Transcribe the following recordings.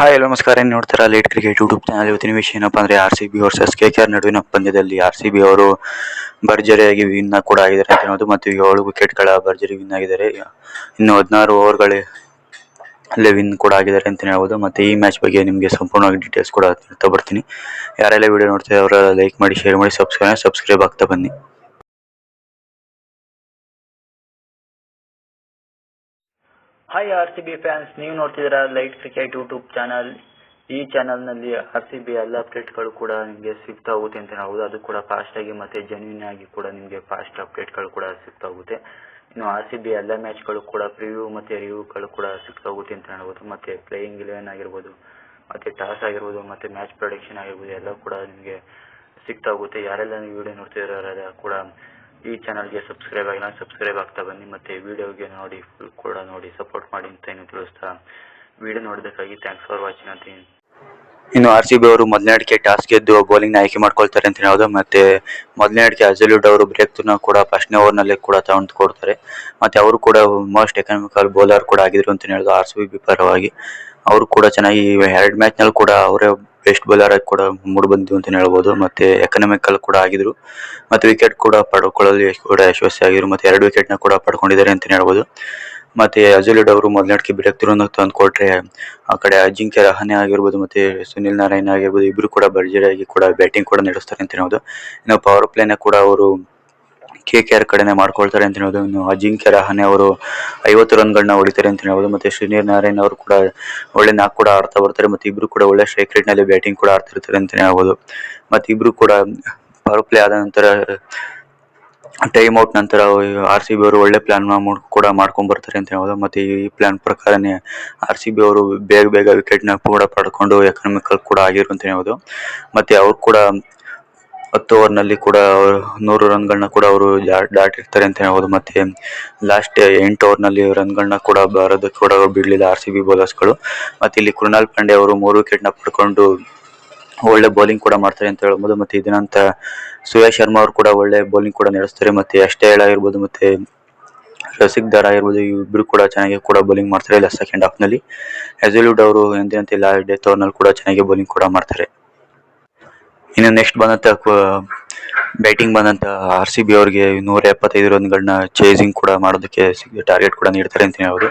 Hi ಎಲ್ಲ ನಮಸ್ಕಾರ. ಏನು ನೋಡ್ತಾರ ಲೇಟ್ ಕ್ರಿಕೆಟ್ ಯೂಟ್ಯೂಬ್ ಚಾನಲ್ ಇವತ್ತಿನ ವಿಷಯ ಏನಪ್ಪ ಅಂದರೆ R C B versus K K R ನಡುವಿನ ಪಂದ್ಯದಲ್ಲಿ ಆರ್ ಸಿ ಬಿ ಅವರು ಭರ್ಜರಿಯಾಗಿ ವಿನ್ ಕೂಡ ಆಗಿದ್ದಾರೆ ಅಂತ ಹೇಳೋದು ಮತ್ತು ಏಳು ವಿಕೆಟ್ಗಳ ಭರ್ಜರಿ ವಿನ್ ಆಗಿದ್ದಾರೆ. ಇನ್ನು ಹದಿನಾರು ಓವರ್ಗಳೇ ಅಲ್ಲೇ ವಿನ್ ಕೂಡ ಆಗಿದ್ದಾರೆ ಅಂತ ಹೇಳ್ಬೋದು ಮತ್ತು ಈ ಮ್ಯಾಚ್ ಬಗ್ಗೆ ನಿಮಗೆ ಸಂಪೂರ್ಣವಾಗಿ ಡೀಟೇಲ್ಸ್ ಕೂಡ ಹೇಳ್ತಾ ಬರ್ತೀನಿ. ಯಾರೆಲ್ಲ ವಿಡಿಯೋ ನೋಡ್ತಾರೆ ಅವರ ಲೈಕ್ ಮಾಡಿ ಶೇರ್ ಮಾಡಿ ಸಬ್ಸ್ಕ್ರೈಬ್ ಸಬ್ಸ್ಕ್ರೈಬ್ ಆಗ್ತಾ ಬನ್ನಿ. Hi R C B fans ನೀವು ನೋಡ್ತಿದ್ದೀರಾ ಲೈಟ್ ಕ್ರಿಕೆಟ್ ಯೂಟ್ಯೂಬ್ ಚಾನಲ್ ಈ ಚಾನಲ್ನಲ್ಲಿ ಆರ್ ಸಿ ಬಿ ಎಲ್ಲ ಅಪ್ಡೇಟ್ಗಳು ಕೂಡ ನಿಮಗೆ ಸಿಗ್ತಾ ಹೋಗುತ್ತೆ ಅಂತ ಹೇಳ್ಬೋದು. ಅದು ಕೂಡ ಫಾಸ್ಟಾಗಿ ಮತ್ತೆ ಜೆನ್ಯೂನ್ ಆಗಿ ಕೂಡ ನಿಮಗೆ ಫಾಸ್ಟ್ ಅಪ್ಡೇಟ್ಗಳು ಕೂಡ ಸಿಗ್ತಾ ಹೋಗುತ್ತೆ ಇನ್ನು ಆರ್ ಸಿ ಬಿ ಎಲ್ಲ ಮ್ಯಾಚ್ಗಳು ಕೂಡ ಪ್ರಿವ್ಯೂ ಮತ್ತು ರಿವ್ಯೂಗಳು ಕೂಡ ಸಿಗ್ತಾ ಹೋಗುತ್ತೆ ಅಂತ ಹೇಳ್ಬೋದು. ಮತ್ತು ಪ್ಲೇಯಿಂಗ್ ಇಲೆವೆನ್ ಆಗಿರ್ಬೋದು, ಮತ್ತು ಟಾಸ್ ಆಗಿರ್ಬೋದು, ಮತ್ತು ಮ್ಯಾಚ್ ಪ್ರೊಡಕ್ಷನ್ ಆಗಿರ್ಬೋದು, ಎಲ್ಲ ಕೂಡ ನಿಮಗೆ ಸಿಗ್ತಾ ಹೋಗುತ್ತೆ ಯಾರೆಲ್ಲ ನೀವು ವಿಡಿಯೋ ನೋಡ್ತಿದ್ದಾರೆ ಕೂಡ ಈ ಚಾನಲ್ಗೆ ಸಬ್ಸ್ಕ್ರೈಬ್ ಆಗಿಲ್ಲ ಸಬ್ಸ್ಕ್ರೈಬ್ ಆಗ್ತಾ ಬನ್ನಿ. ಮತ್ತು ವಿಡಿಯೋಗೆ ನೋಡಿ ಫುಲ್ ಕೂಡ ನೋಡಿ ಸಪೋರ್ಟ್ ಮಾಡಿ ಅಂತ ಏನು ತಿಳಿಸ್ತಾ ವಿಡಿಯೋ ನೋಡೋದಕ್ಕಾಗಿ ಥ್ಯಾಂಕ್ಸ್ ಫಾರ್ ವಾಚಿಂಗ್ ಅಂತ ಇನ್ನು ಆರ್ ಸಿ ಬಿ ಅವರು ಮೊದಲನೇ ಅಡಿಕೆ ಟಾಸ್ ಗೆದ್ದು ಬೌಲಿಂಗ್ ಆಯ್ಕೆ ಮಾಡ್ಕೊಳ್ತಾರೆ ಅಂತ ಹೇಳೋದು. ಮತ್ತೆ ಮೊದಲನೇ ಅಡಿಕೆ ಅಜಲ್ಯೂಡ್ ಅವರು ಬ್ರೇಕ್ ಕೂಡ ಫಸ್ಟ್ನೇ ಓವರ್ನಲ್ಲೇ ಕೂಡ ತಗೊಂಡು ಕೊಡ್ತಾರೆ. ಮತ್ತೆ ಅವರು ಕೂಡ ಮೋಸ್ಟ್ ಎಕನಾಮಿಕಲ್ ಬೌಲರ್ ಕೂಡ ಆಗಿದ್ರು ಅಂತ ಹೇಳೋದು ಆರ್ ಸಿ ಬಿ ಪರವಾಗಿ. ಅವರು ಕೂಡ ಚೆನ್ನಾಗಿ ಎರಡು ಮ್ಯಾಚ್ನಲ್ಲಿ ಕೂಡ ಅವರೇ ಬೆಸ್ಟ್ ಬೌಲರ್ ಆಗಿ ಕೂಡ ಮೂಡ್ ಬಂದಿದ್ದು ಅಂತ ಹೇಳ್ಬೋದು. ಮತ್ತೆ ಎಕನಾಮಿಕಲ್ ಕೂಡ ಆಗಿದ್ರು. ಮತ್ತೆ ವಿಕೆಟ್ ಕೂಡ ಪಡ್ಕೊಳ್ಳಲು ಕೂಡ ಯಶಸ್ವಿ ಆಗಿದ್ರು. ಮತ್ತೆ ಎರಡು ವಿಕೆಟ್ನ ಕೂಡ ಪಡ್ಕೊಂಡಿದ್ದಾರೆ ಅಂತ ಹೇಳ್ಬೋದು. ಮತ್ತೆ ಅಜುಲಿಡ್ ಅವರು ಮೊದಲಾಟಕ್ಕೆ ಬ್ರೇಕ್ ಅಂತ ತಂದು ಕೊಟ್ರೆ ಆ ಕಡೆ ಅಜಿಂಕ್ಯ ರಹಾನೆ ಆಗಿರ್ಬೋದು, ಮತ್ತೆ ಸುನಿಲ್ ನಾರಾಯಣ್ ಆಗಿರ್ಬೋದು, ಇಬ್ರು ಕೂಡ ಭರ್ಜರಿಯಾಗಿ ಕೂಡ ಬ್ಯಾಟಿಂಗ್ ಕೂಡ ನಡೆಸ್ತಾರೆ ಅಂತ ಹೇಳ್ಬೋದು. ಇನ್ನು ಪವರ್ ಪ್ಲೇನ ಕೂಡ ಅವರು ಕೆ ಕೆ ಆರ್ ಕಡೆನೆ ಮಾಡ್ಕೊಳ್ತಾರೆ ಅಂತ ಹೇಳ್ಬೋದು ಇನ್ನು ಅಜಿಂಕ್ಯ ರಹಾನೆ ಅವರು ಐವತ್ತು ರನ್ಗಳನ್ನ ಹೊಡಿತಾರೆ ಅಂತ ಹೇಳ್ಬೋದು ಮತ್ತೆ ಶ್ರೀನಿರ್ ನಾರಾಯಣ್ ಅವರು ಕೂಡ ಒಳ್ಳೆ ನಾಲ್ಕು ಕೂಡ ಆಡ್ತಾ ಬರ್ತಾರೆ. ಮತ್ತೆ ಇಬ್ರು ಕೂಡ ಒಳ್ಳೆ ಸ್ಟ್ರೈಕ್ ರೇಟ್ನಲ್ಲಿ ಬ್ಯಾಟಿಂಗ್ ಕೂಡ ಆಡ್ತಿರ್ತಾರೆ ಅಂತ ಹೇಳ್ಬೋದು ಮತ್ತೆ ಇಬ್ರು ಕೂಡ ಪವರ್ ಪ್ಲೇ ಆದ ನಂತರ ಟೈಮ್ ಔಟ್ ನಂತರ ಆರ್ ಸಿ ಬಿ ಅವರು ಒಳ್ಳೆ ಪ್ಲಾನ್ ಕೂಡ ಮಾಡ್ಕೊಂಡ್ ಬರ್ತಾರೆ ಅಂತ ಹೇಳ್ಬೋದು ಮತ್ತೆ ಈ ಪ್ಲಾನ್ ಪ್ರಕಾರನೇ ಆರ್ ಸಿ ಬಿ ಅವರು ಬೇಗ ಬೇಗ ವಿಕೆಟ್ನ ಕೂಡ ಪಡ್ಕೊಂಡು ಎಕನಾಮಿಕಲ್ ಕೂಡ ಆಗಿರು ಅಂತ ಹೇಳ್ಬೋದು ಮತ್ತೆ ಅವ್ರು ಕೂಡ ಹತ್ತು ಓವರ್ನಲ್ಲಿ ಕೂಡ ಅವರು ನೂರು ರನ್ಗಳನ್ನ ಕೂಡ ಅವರು ದಾಟಿರ್ತಾರೆ ಅಂತ ಹೇಳ್ಬೋದು. ಮತ್ತೆ ಲಾಸ್ಟ್ ಎಂಟು ಓವರ್ನಲ್ಲಿ ರನ್ಗಳನ್ನ ಕೂಡ ಬರೋದಕ್ಕೆ ಕೂಡ ಬಿಡಲಿಲ್ಲ ಆರ್ ಸಿ ಬಿ ಬೌಲರ್ಸ್ಗಳು ಮತ್ತೆ ಇಲ್ಲಿ ಕೃಣಾಲ್ ಪಾಂಡೆ ಅವರು ಮೂರು ವಿಕೆಟ್ನ ಪಡ್ಕೊಂಡು ಒಳ್ಳೆ ಬೌಲಿಂಗ್ ಕೂಡ ಮಾಡ್ತಾರೆ ಅಂತ ಹೇಳ್ಬೋದು. ಮತ್ತೆ ಇದನ್ನಂತ ಸುರೇಶ್ ಶರ್ಮಾ ಅವರು ಕೂಡ ಒಳ್ಳೆ ಬೌಲಿಂಗ್ ಕೂಡ ನಡೆಸ್ತಾರೆ. ಮತ್ತೆ ಅಷ್ಟೇ ಆಗಿರ್ಬೋದು ಮತ್ತೆ ರಸಿಕ್ ದರ್ ಆಗಿರ್ಬೋದು ಇಬ್ರು ಕೂಡ ಚೆನ್ನಾಗಿ ಕೂಡ ಬೌಲಿಂಗ್ ಮಾಡ್ತಾರೆ ಇಲ್ಲ ಸೆಕೆಂಡ್ ಹಾಫ್ನಲ್ಲಿ. ಹೆಜಲ್ವುಡ್ ಅವರು ಎಂದಿನಂತೆ ಲಾಸ್ಟ್ ಡೆತ್ ಓವರ್ನಲ್ಲಿ ಕೂಡ ಚೆನ್ನಾಗಿ ಬೌಲಿಂಗ್ ಕೂಡ ಮಾಡ್ತಾರೆ. ಇನ್ನು ನೆಕ್ಸ್ಟ್ ಬಂದಂತ ಬ್ಯಾಟಿಂಗ್ ಬಂದಂತ ಆರ್ ಸಿ ಬಿ ಅವರಿಗೆ ನೂರ ಎಪ್ಪತ್ತೈದು ರನ್ಗಳನ್ನ ಚೇಸಿಂಗ್ ಕೂಡ ಮಾಡೋದಕ್ಕೆ ಟಾರ್ಗೆಟ್ ಕೂಡ ನೀಡ್ತಾರೆ ಅಂತ ಹೇಳ್ಬೋದು.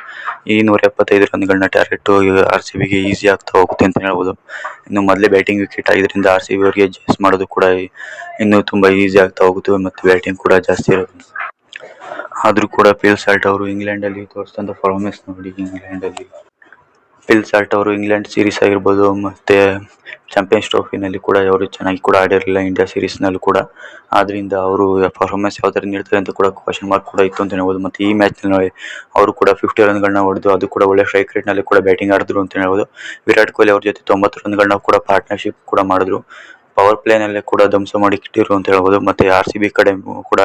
ಈ ನೂರ ಎಪ್ಪತ್ತೈದು ರನ್ಗಳನ್ನ ಟಾರ್ಗೆಟ್ ಆರ್ ಸಿ ಬಿಗೆ ಈಸಿ ಆಗ್ತಾ ಹೋಗುತ್ತೆ ಅಂತ ಹೇಳ್ಬೋದು. ಇನ್ನು ಮೊದಲೇ ಬ್ಯಾಟಿಂಗ್ ವಿಕೆಟ್ ಆಗಿದ್ರಿಂದ ಆರ್ ಸಿ ಬಿ ಅವರಿಗೆ ಜಸ್ ಮಾಡೋದು ಕೂಡ ಇನ್ನೂ ತುಂಬ ಈಸಿ ಆಗ್ತಾ ಹೋಗುತ್ತೆ ಮತ್ತು ಬ್ಯಾಟಿಂಗ್ ಕೂಡ ಜಾಸ್ತಿ ಇರೋದು ಆದರೂ ಕೂಡ ಪಿಲ್ ಸಾಲ್ಟ್ ಅವರು ಇಂಗ್ಲೆಂಡಲ್ಲಿ ತೋರಿಸಿದಂಥ ಫಾರ್ಮೆನ್ಸ್ ಪರ್ಫಾರ್ಮೆನ್ಸ್ ನೋಡಿ ಇಂಗ್ಲೆಂಡ್ ಪಿಲ್ ಸಾಲ್ಟ್ ಅವರು ಇಂಗ್ಲೆಂಡ್ ಸೀರೀಸ್ ಆಗಿರ್ಬೋದು, ಮತ್ತೆ ಚಾಂಪಿಯನ್ಸ್ ಟ್ರೋಫಿನಲ್ಲಿ ಕೂಡ ಅವರು ಚೆನ್ನಾಗಿ ಕೂಡ ಆಡಿರಲಿಲ್ಲ ಇಂಡಿಯಾ ಸೀರೀಸ್ನಲ್ಲಿ ಕೂಡ. ಆದ್ರಿಂದ ಅವರು ಪರ್ಫಾರ್ಮೆನ್ಸ್ ಯಾವ ನೀಡ್ತಾರೆ ಅಂತ ಕೂಡ ಕ್ವಶನ್ ಮಾರ್ಕ್ ಕೂಡ ಇತ್ತು ಅಂತ ಹೇಳ್ಬೋದು. ಮತ್ತೆ ಈ ಮ್ಯಾಚ್ನಲ್ಲಿ ಅವರು ಕೂಡ ಫಿಫ್ಟಿ ರನ್ಗಳನ್ನ ಹೊಡೆದು, ಅದು ಕೂಡ ಒಳ್ಳೆ ಸ್ಟ್ರೈಕ್ ರೇಟ್ನಲ್ಲಿ ಕೂಡ ಬ್ಯಾಟಿಂಗ್ ಆಡಿದ್ರು ಅಂತ ಹೇಳ್ಬೋದು. ವಿರಾಟ್ ಕೊಹ್ಲಿ ಅವ್ರ ಜೊತೆ ತೊಂಬತ್ತು ರನ್ಗಳನ್ನ ಕೂಡ ಪಾರ್ಟ್ನರ್ಶಿಪ್ ಕೂಡ ಮಾಡಿದ್ರು. ಪವರ್ ಪ್ಲೇನಲ್ಲೇ ಕೂಡ ಧ್ವಂಸ ಮಾಡಿ ಇಟ್ಟಿರು ಅಂತ ಹೇಳ್ಬೋದು. ಮತ್ತೆ ಆರ್ ಸಿ ಬಿ ಕಡೆ ಕೂಡ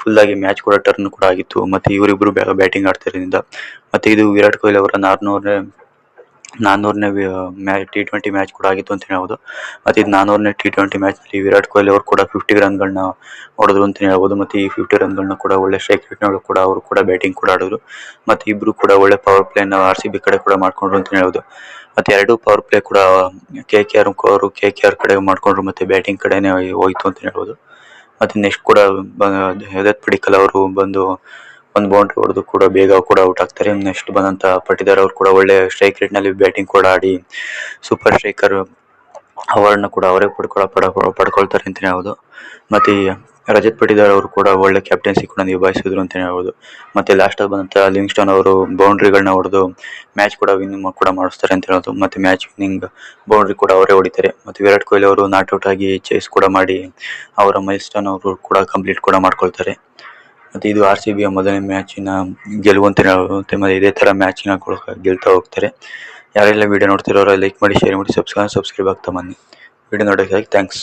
ಫುಲ್ ಆಗಿ ಮ್ಯಾಚ್ ಕೂಡ ಟರ್ನ್ ಕೂಡ ಆಗಿತ್ತು. ಮತ್ತೆ ಇವರಿಬ್ರು ಬ್ಯಾಟಿಂಗ್ ಆಡ್ತಿರೋದ್ರಿಂದ. ಮತ್ತೆ ಇದು ವಿರಾಟ್ ಕೊಹ್ಲಿ ಅವರ ನಾರ್ನೂರನೇ ನಾನ್ನೂರನೇ ಮ್ಯಾಚ್ ಟಿ ಟ್ವೆಂಟಿ ಮ್ಯಾಚ್ ಕೂಡ ಆಗಿತ್ತು ಅಂತ ಹೇಳ್ಬೋದು. ಮತ್ತು ಇದು ನಾನ್ನೂರನೇ ಟಿ ಟ್ವೆಂಟಿ ಮ್ಯಾಚ್ನಲ್ಲಿ ವಿರಾಟ್ ಕೊಹ್ಲಿ ಅವರು ಕೂಡ ಫಿಫ್ಟಿ ರನ್ಗಳನ್ನ ಹೊಡೆದ್ರು ಅಂತ ಹೇಳ್ಬೋದು. ಮತ್ತು ಈ ಫಿಫ್ಟಿ ರನ್ಗಳನ್ನ ಕೂಡ ಒಳ್ಳೆ ಸ್ಟ್ರೈಕ್ ರೇಟ್ನಲ್ಲೂ ಕೂಡ ಅವರು ಕೂಡ ಬ್ಯಾಟಿಂಗ್ ಕೂಡ ಆಡಿದ್ರು. ಮತ್ತು ಇಬ್ಬರು ಕೂಡ ಒಳ್ಳೆ ಪವರ್ ಪ್ಲೇನ ಆರ್ ಸಿ ಬಿ ಕಡೆ ಕೂಡ ಮಾಡ್ಕೊಂಡ್ರು ಅಂತ ಹೇಳ್ಬೋದು. ಮತ್ತು ಎರಡು ಪವರ್ ಪ್ಲೇ ಕೂಡ ಕೆ ಕೆ ಆರ್ ಅವರು ಕೆ ಕೆ ಆರ್ ಕಡೆ ಮಾಡ್ಕೊಂಡ್ರು ಮತ್ತು ಬ್ಯಾಟಿಂಗ್ ಕಡೆನೇ ಹೋಯ್ತು ಅಂತ ಹೇಳ್ಬೋದು. ಮತ್ತು ನೆಕ್ಸ್ಟ್ ಕೂಡ ಯದತ್ ಪಡಿಕಲ್ ಅವರು ಬಂದು ಒಂದು ಬೌಂಡ್ರಿ ಹೊಡೆದು ಕೂಡ ಬೇಗ ಕೂಡ ಔಟ್ ಆಗ್ತಾರೆ. ನೆಕ್ಸ್ಟ್ ಬಂದಂತ ಪಟ್ಟಿದಾರ್ ಅವರು ಕೂಡ ಒಳ್ಳೆ ಸ್ಟ್ರೈಕ್ ರೇಟ್ನಲ್ಲಿ ಬ್ಯಾಟಿಂಗ್ ಕೂಡ ಆಡಿ ಸೂಪರ್ ಸ್ಟ್ರೈಕರ್ ಅವರನ್ನ ಕೂಡ ಅವರೇ ಪಡ್ಕೊಳ ಪಡ ಪಡ್ಕೊಳ್ತಾರೆ ಅಂತಾನೆ ಹೌದು ಮತ್ತೆ ರಜತ್ ಪಟಿದಾರ್ ಅವರು ಕೂಡ ಒಳ್ಳೆ ಕ್ಯಾಪ್ಟನ್ಸಿ ಕೂಡ ನಿಭಾಯಿಸಿದ್ರು ಅಂತಲೇ ಹೇಳ್ಬೋದು. ಮತ್ತೆ ಬಂದಂತ ಲಿಂಗ್ಸ್ಟನ್ ಅವರು ಬೌಂಡ್ರಿಗಳನ್ನ ಹೊಡೆದು ಮ್ಯಾಚ್ ಕೂಡ ವಿನ್ ಕೂಡ ಮಾಡಿಸ್ತಾರೆ ಅಂತ ಹೇಳೋದು ಮತ್ತೆ ಮ್ಯಾಚ್ ವಿನ್ನಿಂಗ್ ಬೌಂಡ್ರಿ ಕೂಡ ಅವರೇ ಹೊಡಿತಾರೆ. ಮತ್ತೆ ವಿರಾಟ್ ಕೊಹ್ಲಿ ಅವರು ನಾಟ್ ಔಟ್ ಆಗಿ ಚೇಸ್ ಕೂಡ ಮಾಡಿ ಅವರ ಮೈಲ್ಸ್ಟೋನ್ ಅವರು ಕೂಡ ಕಂಪ್ಲೀಟ್ ಕೂಡ ಮಾಡ್ಕೊಳ್ತಾರೆ. ಮತ್ತೆ ಇದು ಆರ್ ಸಿ ಬಿಯ ಮೊದಲನೇ ಮ್ಯಾಚಿನ ಗೆಲುವು ಅಂತ ಮತ್ತೆ ಇದೇ ತರ ಮ್ಯಾಚಿನ ಗೆಲ್ತಾ ಹೋಗ್ತಾರೆ. ಯಾರೆಲ್ಲ ವಿಡಿಯೋ ನೋಡ್ತಿರೋರು ಲೈಕ್ ಮಾಡಿ ಶೇರ್ ಮಾಡಿ ಸಬ್ಸ್ಕ್ರೈಬ್ ಸಬ್ಸ್ಕ್ರೈಬ್ ಆಗ್ತಾ ಬನ್ನಿ. Video ನೋಡೋಕ್ಕಾಗಿ thanks